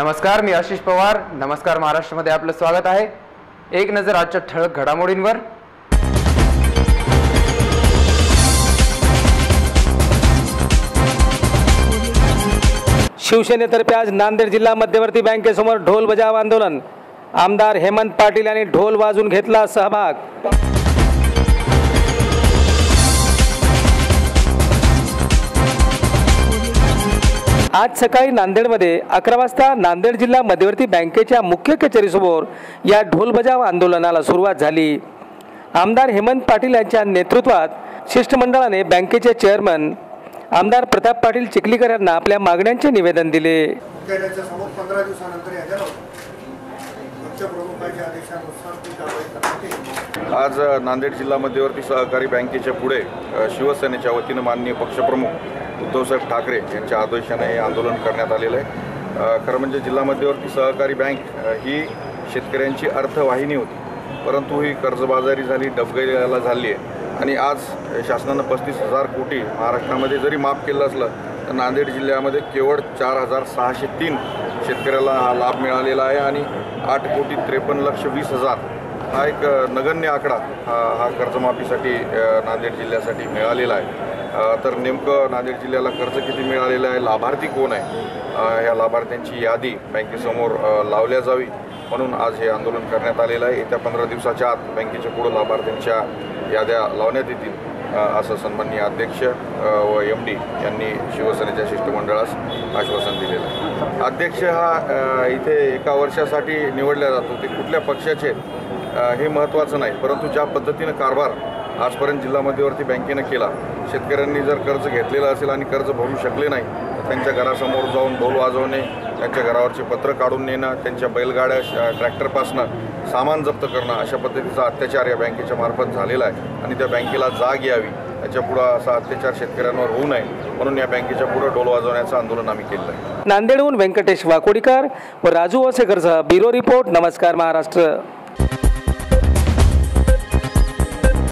नमस्कार मी आशिष पवार. नमस्कार महाराष्ट्रामध्ये आपलं स्वागत आहे. एक नजर आजच्या ठळक घडामोडींवर. शिवसेनेतर्फे आज नांदेड जिल्हा मध्यवर्ती बँकेसमोर ढोल बजाव आंदोलन. आमदार हेमंत पाटील यांनी ढोल वाजून घेतला सहभाग. आज सकाळी नांदेडमध्ये अकरा वाजता नांदेड जिल्हा मध्यवर्ती बँकेच्या मुख्य कचेरीसमोर या ढोलबजाव आंदोलनाला सुरुवात झाली. आमदार हेमंत पाटील यांच्या नेतृत्वात शिष्टमंडळाने बँकेचे चेअरमन आमदार प्रताप पाटील चिखलीकर यांना आपल्या मागण्यांचे निवेदन दिले. आज नांदेड जिल्हा मध्यवर्ती सहकारी बँकेच्या पुढे शिवसेनेच्या वतीनं माननीय पक्षप्रमुख उद्धवसाहेब ठाकरे यांच्या आदेशाने हे आंदोलन करण्यात आलेलं आहे. खरं म्हणजे जिल्हा मध्यवर्ती सहकारी बँक ही शेतकऱ्यांची अर्थवाहिनी होती. परंतु ही कर्जबाजारी झाली डबगैला झाली आहे. आणि आज शासनानं पस्तीस हजार कोटी महाराष्ट्रामध्ये जरी माफ केलं असलं नांदेड जिल्ह्यामध्ये केवळ चार हजार सहाशे तीन शेतकऱ्याला हा लाभ मिळालेला आहे आणि आठ कोटी त्रेपन्न लक्ष वीस हजार हा एक नगण्य आकडा हा हा कर्जमाफीसाठी नांदेड जिल्ह्यासाठी मिळालेला आहे. तर नेमकं नांदेड जिल्ह्याला कर्ज किती मिळालेलं आहे? लाभार्थी कोण आहे? ह्या लाभार्थ्यांची यादी बँकेसमोर लावल्या जावी म्हणून आज हे आंदोलन करण्यात आलेलं आहे. येत्या पंधरा दिवसाच्या आत बँकेच्या पुढं लाभार्थ्यांच्या याद्या लावण्यात येतील. असं सन्माननीय अध्यक्ष व एम डी यांनी शिवसेनेच्या शिष्टमंडळास आश्वासन दिलेलं आहे. अध्यक्ष हा इथे एका वर्षासाठी निवडला जातो. ते कुठल्या पक्षाचे हे महत्त्वाचं नाही. परंतु ज्या पद्धतीनं कारभार आजपर्यंत जिल्हा मध्यवर्ती बँकेनं केला शेतकऱ्यांनी जर कर्ज घेतलेलं असेल आणि कर्ज भरू शकले नाही तर त्यांच्या घरासमोर जाऊन ढोल वाजवणे त्यांच्या घरावरचे पत्र काढून नेणं त्यांच्या बैलगाड्या श- ट्रॅक्टरपासनं सामान जप्त करणं अशा पद्धतीचा अत्याचार या बँकेच्या मार्फत झालेला आहे. आणि त्या बँकेला जाग यावी याच्यापुढं असा अत्याचार शेतकऱ्यांवर होऊ नये म्हणून या बँकेच्या पुढं डोल वाजवण्याचं आंदोलन आम्ही केलं आहे. नांदेडहून व्यंकटेश वाकोडीकर व राजू असेकरचा ब्युरो रिपोर्ट नमस्कार महाराष्ट्र.